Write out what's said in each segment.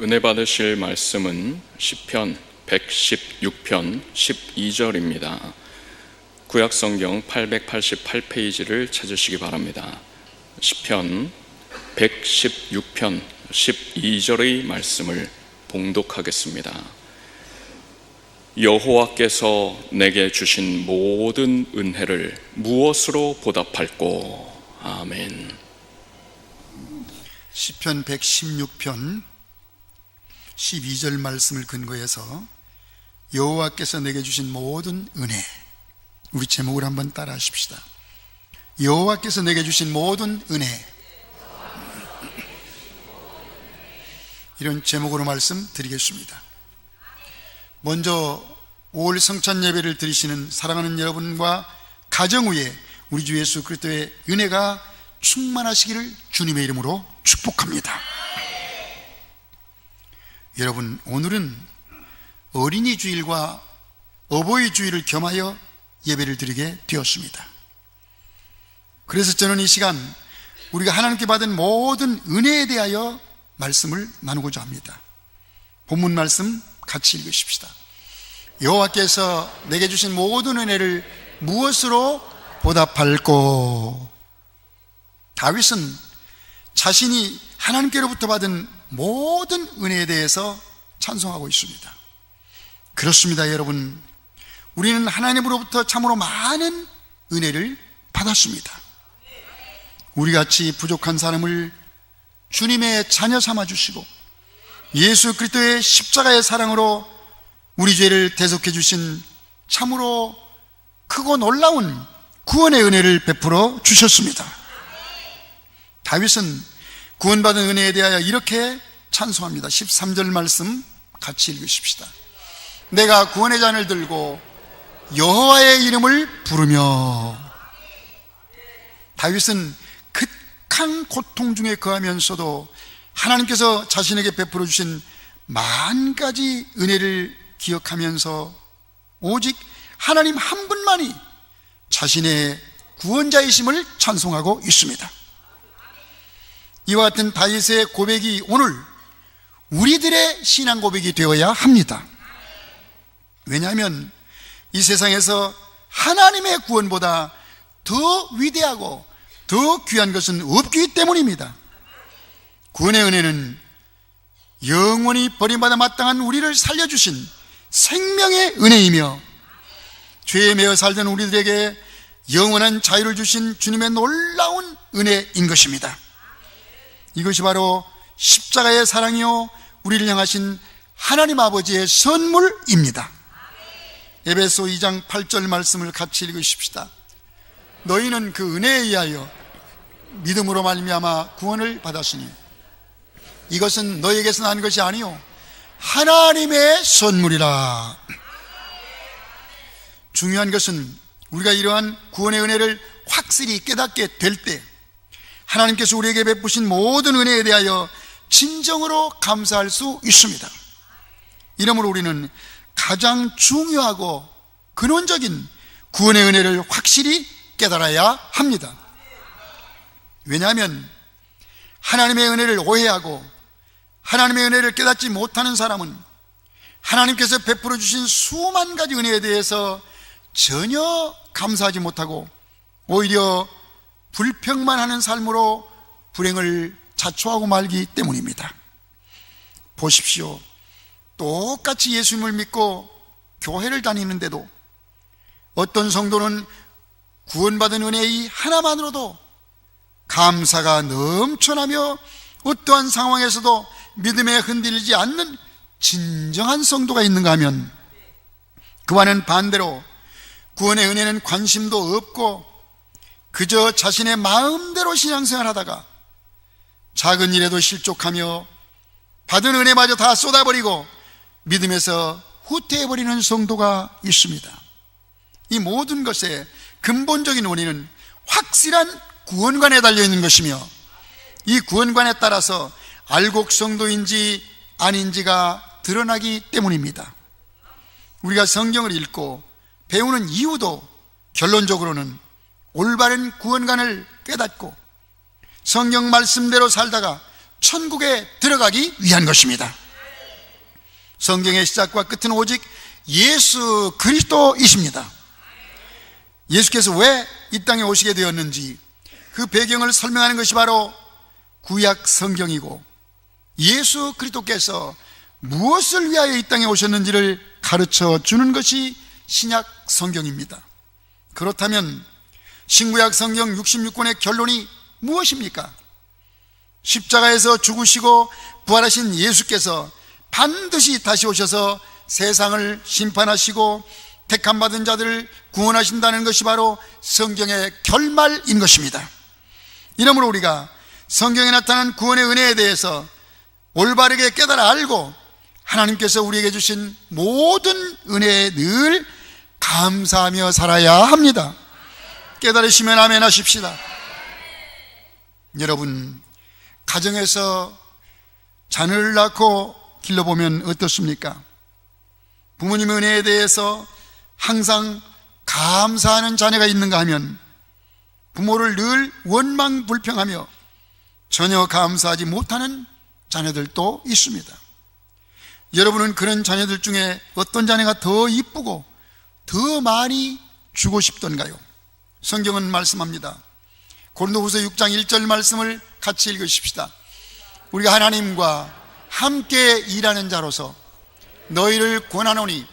은혜 받으실 말씀은 시편 116편 12절입니다. 구약 성경 888페이지를 찾으시기 바랍니다. 시편 116편 12절의 말씀을 봉독하겠습니다. 여호와께서 내게 주신 모든 은혜를 무엇으로 보답할꼬? 아멘. 시편 116편 12절 말씀을 근거해서 여호와께서 내게 주신 모든 은혜 우리 제목을 한번 따라 하십시다. 여호와께서 내게 주신 모든 은혜 이런 제목으로 말씀 드리겠습니다. 먼저 5월 성찬 예배를 드리시는 사랑하는 여러분과 가정 위에 우리 주 예수 그리스도의 은혜가 충만하시기를 주님의 이름으로 축복합니다. 여러분, 오늘은 어린이 주일과 어버이 주일을 겸하여 예배를 드리게 되었습니다. 그래서 저는 이 시간 우리가 하나님께 받은 모든 은혜에 대하여 말씀을 나누고자 합니다. 본문 말씀 같이 읽으십시다. 여호와께서 내게 주신 모든 은혜를 무엇으로 보답할꼬? 다윗은 자신이 하나님께로부터 받은 모든 은혜에 대해서 찬송하고 있습니다. 그렇습니다, 여러분. 우리는 하나님으로부터 참으로 많은 은혜를 받았습니다. 우리 같이 부족한 사람을 주님의 자녀 삼아 주시고 예수 그리스도의 십자가의 사랑으로 우리 죄를 대속해 주신 참으로 크고 놀라운 구원의 은혜를 베풀어 주셨습니다. 다윗은 구원받은 은혜에 대하여 이렇게 찬송합니다. 13절 말씀 같이 읽으십시다. 내가 구원의 잔을 들고 여호와의 이름을 부르며 다윗은 극한 고통 중에 거하면서도 하나님께서 자신에게 베풀어 주신 만 가지 은혜를 기억하면서 오직 하나님 한 분만이 자신의 구원자이심을 찬송하고 있습니다. 이와 같은 다윗의 고백이 오늘 우리들의 신앙 고백이 되어야 합니다. 왜냐하면 이 세상에서 하나님의 구원보다 더 위대하고 더 귀한 것은 없기 때문입니다. 구원의 은혜는 영원히 버림받아 마땅한 우리를 살려주신 생명의 은혜이며 죄에 매어 살던 우리들에게 영원한 자유를 주신 주님의 놀라운 은혜인 것입니다. 이것이 바로 십자가의 사랑이요 우리를 향하신 하나님 아버지의 선물입니다. 에베소 2장 8절 말씀을 같이 읽으십시다. 너희는 그 은혜에 의하여 믿음으로 말미암아 구원을 받았으니 이것은 너희에게서 난 것이 아니요 하나님의 선물이라. 중요한 것은 우리가 이러한 구원의 은혜를 확실히 깨닫게 될 때 하나님께서 우리에게 베푸신 모든 은혜에 대하여 진정으로 감사할 수 있습니다. 이러므로 우리는 가장 중요하고 근원적인 구원의 은혜를 확실히 깨달아야 합니다. 왜냐하면 하나님의 은혜를 오해하고 하나님의 은혜를 깨닫지 못하는 사람은 하나님께서 베풀어 주신 수만 가지 은혜에 대해서 전혀 감사하지 못하고 오히려 불평만 하는 삶으로 불행을 자초하고 말기 때문입니다. 보십시오. 똑같이 예수님을 믿고 교회를 다니는데도 어떤 성도는 구원받은 은혜의 하나만으로도 감사가 넘쳐나며 어떠한 상황에서도 믿음에 흔들리지 않는 진정한 성도가 있는가 하면 그와는 반대로 구원의 은혜는 관심도 없고 그저 자신의 마음대로 신앙생활 하다가 작은 일에도 실족하며 받은 은혜마저 다 쏟아버리고 믿음에서 후퇴해버리는 성도가 있습니다. 이 모든 것의 근본적인 원인은 확실한 구원관에 달려있는 것이며 이 구원관에 따라서 알곡 성도인지 아닌지가 드러나기 때문입니다. 우리가 성경을 읽고 배우는 이유도 결론적으로는 올바른 구원관을 깨닫고 성경 말씀대로 살다가 천국에 들어가기 위한 것입니다. 성경의 시작과 끝은 오직 예수 그리스도이십니다. 예수께서 왜 이 땅에 오시게 되었는지 그 배경을 설명하는 것이 바로 구약 성경이고 예수 그리스도께서 무엇을 위하여 이 땅에 오셨는지를 가르쳐 주는 것이 신약 성경입니다. 그렇다면 신구약 성경 66권의 결론이 무엇입니까? 십자가에서 죽으시고 부활하신 예수께서 반드시 다시 오셔서 세상을 심판하시고 택함받은 자들을 구원하신다는 것이 바로 성경의 결말인 것입니다. 이러므로 우리가 성경에 나타난 구원의 은혜에 대해서 올바르게 깨달아 알고 하나님께서 우리에게 주신 모든 은혜에 늘 감사하며 살아야 합니다. 깨달으시면 아멘 하십시다. 여러분, 가정에서 자녀를 낳고 길러보면 어떻습니까? 부모님의 은혜에 대해서 항상 감사하는 자녀가 있는가 하면 부모를 늘 원망 불평하며 전혀 감사하지 못하는 자녀들도 있습니다. 여러분은 그런 자녀들 중에 어떤 자녀가 더 이쁘고 더 많이 주고 싶던가요? 성경은 말씀합니다. 고린도후서 6장 1절 말씀을 같이 읽으십시다. 우리가 하나님과 함께 일하는 자로서 너희를 권하노니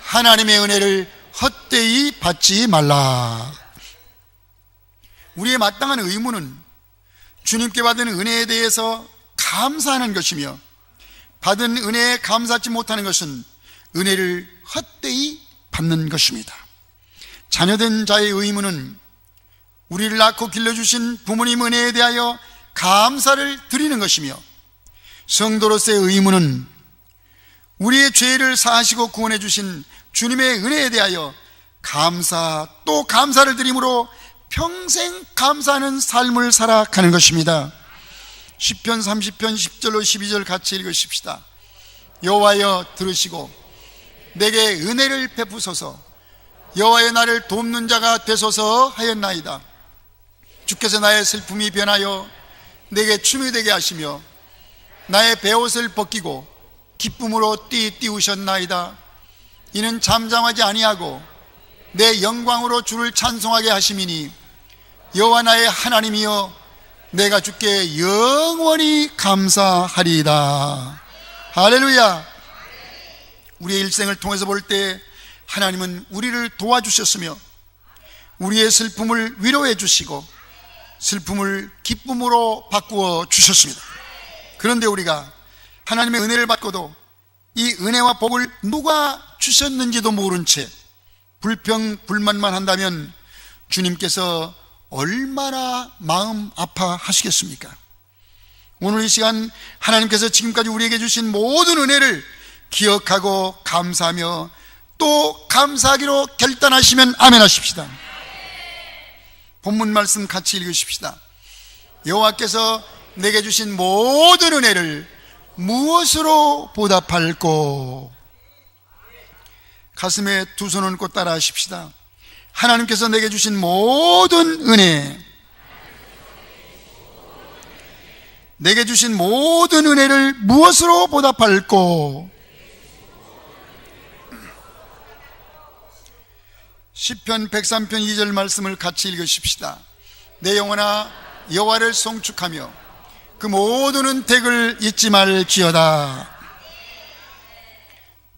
하나님의 은혜를 헛되이 받지 말라. 우리의 마땅한 의무는 주님께 받은 은혜에 대해서 감사하는 것이며 받은 은혜에 감사하지 못하는 것은 은혜를 헛되이 받는 것입니다. 자녀된 자의 의무는 우리를 낳고 길러주신 부모님 은혜에 대하여 감사를 드리는 것이며 성도로서의 의무는 우리의 죄를 사하시고 구원해 주신 주님의 은혜에 대하여 감사 또 감사를 드림으로 평생 감사하는 삶을 살아가는 것입니다. 10편 30편 10절로 12절 같이 읽으십시다. 여호와여 들으시고 내게 은혜를 베푸소서 여호와의 나를 돕는 자가 되소서 하였나이다. 주께서 나의 슬픔이 변하여 내게 춤이 되게 하시며 나의 베옷을 벗기고 기쁨으로 띠띠우셨나이다. 이는 잠잠하지 아니하고 내 영광으로 주를 찬송하게 하심이니 여호와 나의 하나님이여 내가 주께 영원히 감사하리이다. 할렐루야. 우리의 일생을 통해서 볼때 하나님은 우리를 도와주셨으며 우리의 슬픔을 위로해 주시고 슬픔을 기쁨으로 바꾸어 주셨습니다. 그런데 우리가 하나님의 은혜를 받고도 이 은혜와 복을 누가 주셨는지도 모른 채 불평, 불만만 한다면 주님께서 얼마나 마음 아파하시겠습니까? 오늘 이 시간 하나님께서 지금까지 우리에게 주신 모든 은혜를 기억하고 감사하며 또 감사하기로 결단하시면 아멘 하십시다. 본문 말씀 같이 읽으십시다. 여호와께서 내게 주신 모든 은혜를 무엇으로 보답할꼬? 가슴에 두 손을 얹고 따라 하십시다. 하나님께서 내게 주신 모든 은혜, 내게 주신 모든 은혜를 무엇으로 보답할꼬? 10편 103편 2절 말씀을 같이 읽으십시다. 내 영혼아 여호와를 송축하며 그 모든 은택을 잊지 말지어다.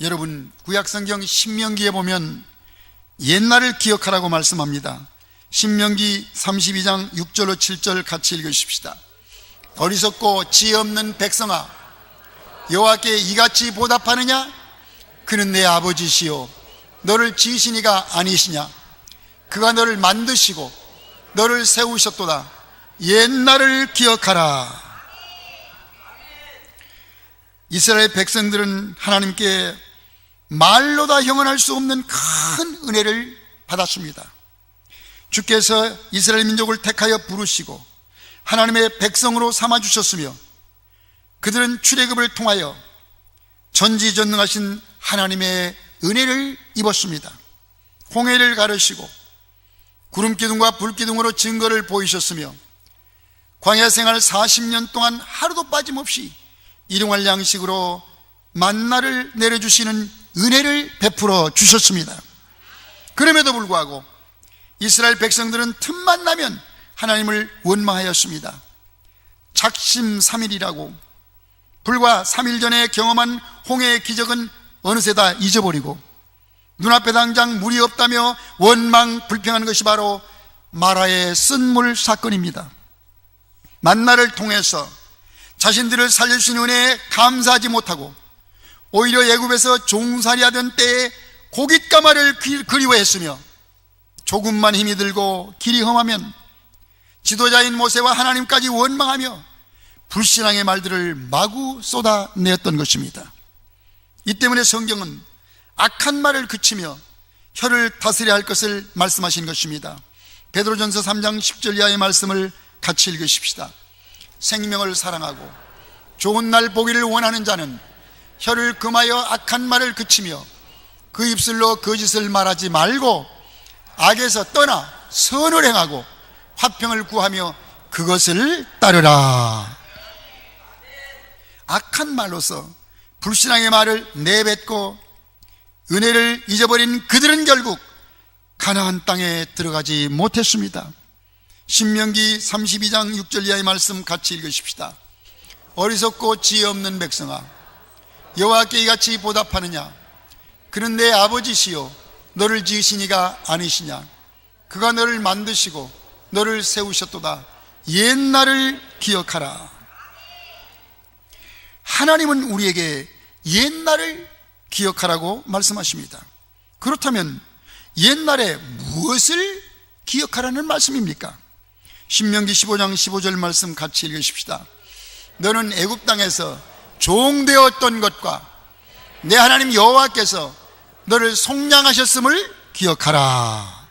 여러분 구약성경 신명기에 보면 옛날을 기억하라고 말씀합니다. 신명기 32장 6절로 7절 같이 읽으십시다. 어리석고 지혜 없는 백성아 여호와께 이같이 보답하느냐? 그는 내 아버지시요 너를 지으시니가 아니시냐? 그가 너를 만드시고 너를 세우셨도다. 옛날을 기억하라. 이스라엘 백성들은 하나님께 말로 다 형언할 수 없는 큰 은혜를 받았습니다. 주께서 이스라엘 민족을 택하여 부르시고 하나님의 백성으로 삼아 주셨으며 그들은 출애굽을 통하여 전지전능하신 하나님의 은혜를 입었습니다. 홍해를 가르시고 구름 기둥과 불 기둥으로 증거를 보이셨으며 광야 생활 40년 동안 하루도 빠짐없이 일용할 양식으로 만나를 내려주시는 은혜를 베풀어 주셨습니다. 그럼에도 불구하고 이스라엘 백성들은 틈만 나면 하나님을 원망하였습니다. 작심 삼일이라고 불과 3일 전에 경험한 홍해의 기적은 어느새 다 잊어버리고 눈앞에 당장 물이 없다며 원망 불평하는 것이 바로 마라의 쓴물 사건입니다. 만나를 통해서 자신들을 살려주신 은혜에 감사하지 못하고 오히려 예굽에서 종살이 하던 때에 고깃가마를 그리워했으며 조금만 힘이 들고 길이 험하면 지도자인 모세와 하나님까지 원망하며 불신앙의 말들을 마구 쏟아내었던 것입니다. 이 때문에 성경은 악한 말을 그치며 혀를 다스려야 할 것을 말씀하신 것입니다. 베드로전서 3장 10절 이하의 말씀을 같이 읽으십시다. 생명을 사랑하고 좋은 날 보기를 원하는 자는 혀를 금하여 악한 말을 그치며 그 입술로 거짓을 말하지 말고 악에서 떠나 선을 행하고 화평을 구하며 그것을 따르라. 악한 말로서 불신앙의 말을 내뱉고 은혜를 잊어버린 그들은 결국 가나안 땅에 들어가지 못했습니다. 신명기 32장 6절 이하의 말씀 같이 읽으십시다. 어리석고 지혜 없는 백성아 여호와께 이같이 보답하느냐 그는 내 아버지시요 너를 지으시니가 아니시냐 그가 너를 만드시고 너를 세우셨도다 옛날을 기억하라 하나님은 우리에게 옛날을 기억하라고 말씀하십니다 그렇다면 옛날에 무엇을 기억하라는 말씀입니까? 신명기 15장 15절 말씀 같이 읽으십시다 너는 애굽 땅에서 종되었던 것과 내 하나님 여호와께서 너를 속량하셨음을 기억하라.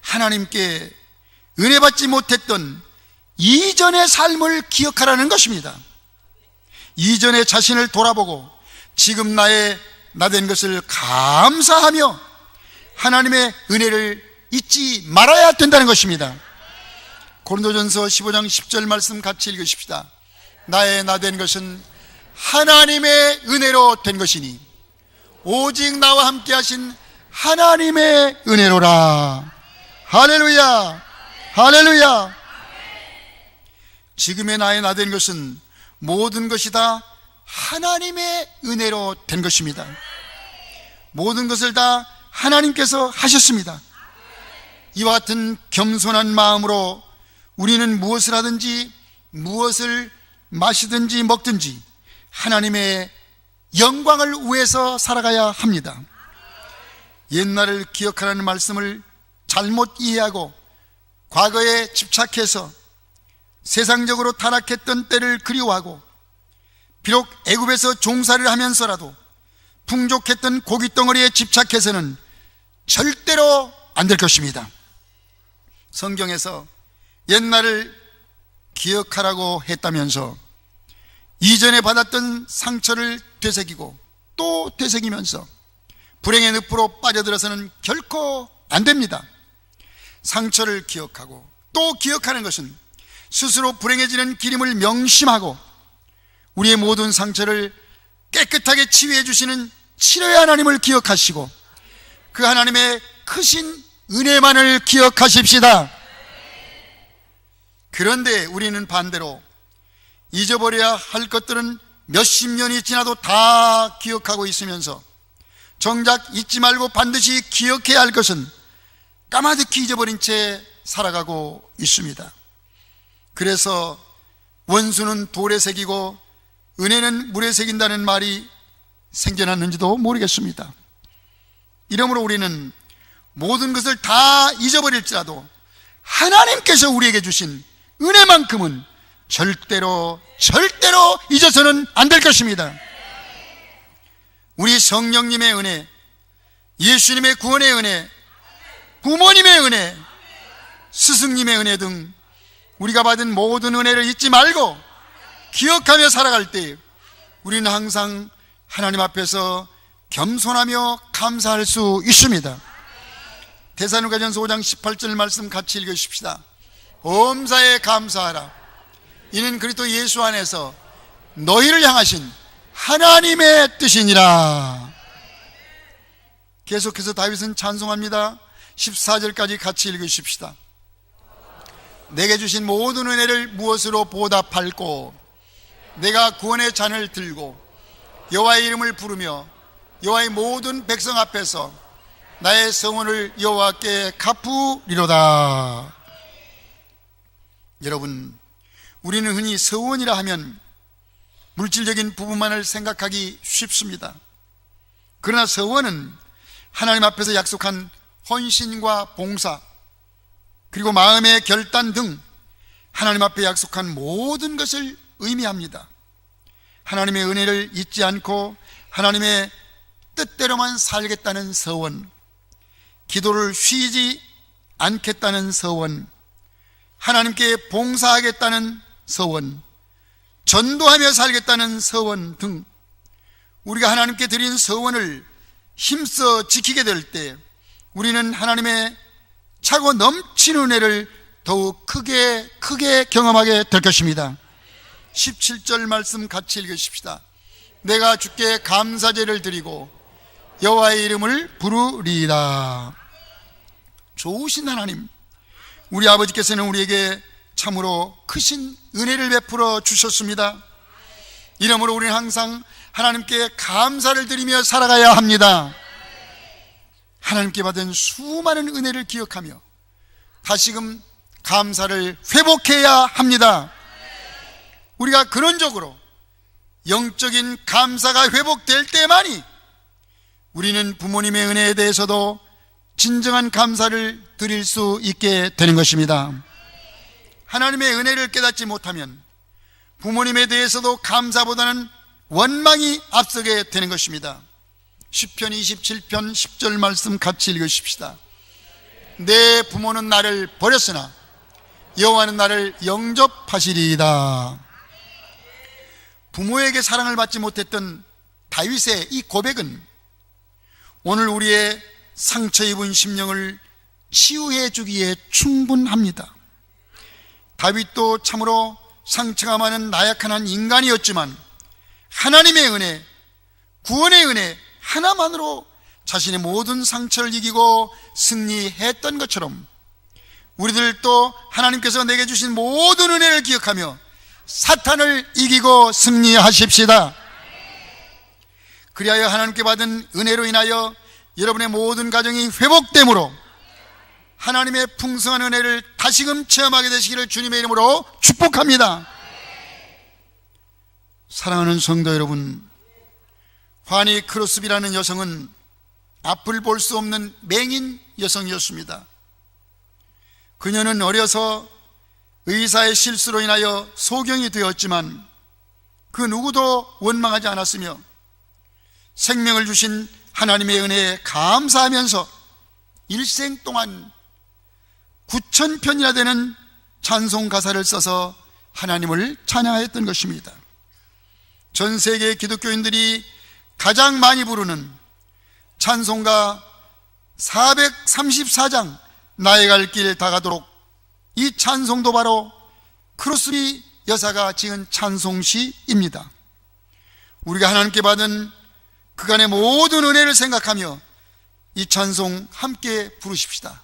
하나님께 은혜 받지 못했던 이전의 삶을 기억하라는 것입니다. 이전의 자신을 돌아보고 지금 나의 나 된 것을 감사하며 하나님의 은혜를 잊지 말아야 된다는 것입니다. 고린도전서 15장 10절 말씀 같이 읽으십시다. 나의 나 된 것은 하나님의 은혜로 된 것이니 오직 나와 함께 하신 하나님의 은혜로라. 할렐루야. 할렐루야. 지금의 나의 나 된 것은 모든 것이 다 하나님의 은혜로 된 것입니다. 모든 것을 다 하나님께서 하셨습니다. 이와 같은 겸손한 마음으로 우리는 무엇을 하든지 무엇을 마시든지 먹든지 하나님의 영광을 위해서 살아가야 합니다. 옛날을 기억하라는 말씀을 잘못 이해하고 과거에 집착해서 세상적으로 타락했던 때를 그리워하고 비록 애굽에서 종살이를 하면서라도 풍족했던 고기 덩어리에 집착해서는 절대로 안 될 것입니다. 성경에서 옛날을 기억하라고 했다면서 이전에 받았던 상처를 되새기고 또 되새기면서 불행의 늪으로 빠져들어서는 결코 안 됩니다. 상처를 기억하고 또 기억하는 것은 스스로 불행해지는 기림을 명심하고 우리의 모든 상처를 깨끗하게 치유해 주시는 치료의 하나님을 기억하시고 그 하나님의 크신 은혜만을 기억하십시다. 그런데 우리는 반대로 잊어버려야 할 것들은 몇십 년이 지나도 다 기억하고 있으면서 정작 잊지 말고 반드시 기억해야 할 것은 까마득히 잊어버린 채 살아가고 있습니다. 그래서 원수는 돌에 새기고 은혜는 물에 새긴다는 말이 생겨났는지도 모르겠습니다. 이러므로 우리는 모든 것을 다 잊어버릴지라도 하나님께서 우리에게 주신 은혜만큼은 절대로 절대로 잊어서는 안 될 것입니다. 우리 성령님의 은혜, 예수님의 구원의 은혜, 부모님의 은혜, 스승님의 은혜 등 우리가 받은 모든 은혜를 잊지 말고 기억하며 살아갈 때 우리는 항상 하나님 앞에서 겸손하며 감사할 수 있습니다. 대사누가전서 5장 18절 말씀 같이 읽으십시다. 엄사에 감사하라. 이는 그리스도 예수 안에서 너희를 향하신 하나님의 뜻이니라. 계속해서 다윗은 찬송합니다. 14절까지 같이 읽으십시다. 내게 주신 모든 은혜를 무엇으로 보답할꼬 내가 구원의 잔을 들고 여호와의 이름을 부르며 여호와의 모든 백성 앞에서 나의 성원을 여호와께 갚으리로다. 여러분, 우리는 흔히 서원이라 하면 물질적인 부분만을 생각하기 쉽습니다. 그러나 서원은 하나님 앞에서 약속한 헌신과 봉사, 그리고 마음의 결단 등 하나님 앞에 약속한 모든 것을 의미합니다. 하나님의 은혜를 잊지 않고 하나님의 뜻대로만 살겠다는 서원, 기도를 쉬지 않겠다는 서원, 하나님께 봉사하겠다는 서원, 전도하며 살겠다는 서원 등 우리가 하나님께 드린 서원을 힘써 지키게 될 때 우리는 하나님의 차고 넘치는 은혜를 더욱 크게 크게 경험하게 될 것입니다. 17절 말씀 같이 읽으십시다. 내가 주께 감사제를 드리고 여호와의 이름을 부르리라. 좋으신 하나님, 우리 아버지께서는 우리에게 참으로 크신 은혜를 베풀어 주셨습니다. 이러므로 우리는 항상 하나님께 감사를 드리며 살아가야 합니다. 하나님께 받은 수많은 은혜를 기억하며 다시금 감사를 회복해야 합니다. 우리가 근원적으로 영적인 감사가 회복될 때만이 우리는 부모님의 은혜에 대해서도 진정한 감사를 드릴 수 있게 되는 것입니다. 하나님의 은혜를 깨닫지 못하면 부모님에 대해서도 감사보다는 원망이 앞서게 되는 것입니다. 10편 27편 10절 말씀 같이 읽으십시다. 내 부모는 나를 버렸으나 여호와는 나를 영접하시리이다. 부모에게 사랑을 받지 못했던 다윗의 이 고백은 오늘 우리의 상처 입은 심령을 치유해 주기에 충분합니다. 다윗도 참으로 상처가 많은 나약한 한 인간이었지만 하나님의 은혜, 구원의 은혜 하나만으로 자신의 모든 상처를 이기고 승리했던 것처럼 우리들도 하나님께서 내게 주신 모든 은혜를 기억하며 사탄을 이기고 승리하십시다. 그리하여 하나님께 받은 은혜로 인하여 여러분의 모든 가정이 회복됨으로 하나님의 풍성한 은혜를 다시금 체험하게 되시기를 주님의 이름으로 축복합니다. 사랑하는 성도 여러분, 화니 크로스비라는 여성은 앞을 볼 수 없는 맹인 여성이었습니다. 그녀는 어려서 의사의 실수로 인하여 소경이 되었지만 그 누구도 원망하지 않았으며 생명을 주신 하나님의 은혜에 감사하면서 일생 동안 9천 편이나 되는 찬송 가사를 써서 하나님을 찬양하였던 것입니다. 전 세계 기독교인들이 가장 많이 부르는 찬송가 434장 나의 갈 길 다 가도록 이 찬송도 바로 크로스비 여사가 지은 찬송시입니다. 우리가 하나님께 받은 그간의 모든 은혜를 생각하며 이 찬송 함께 부르십시다.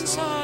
inside.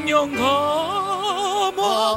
성령 감화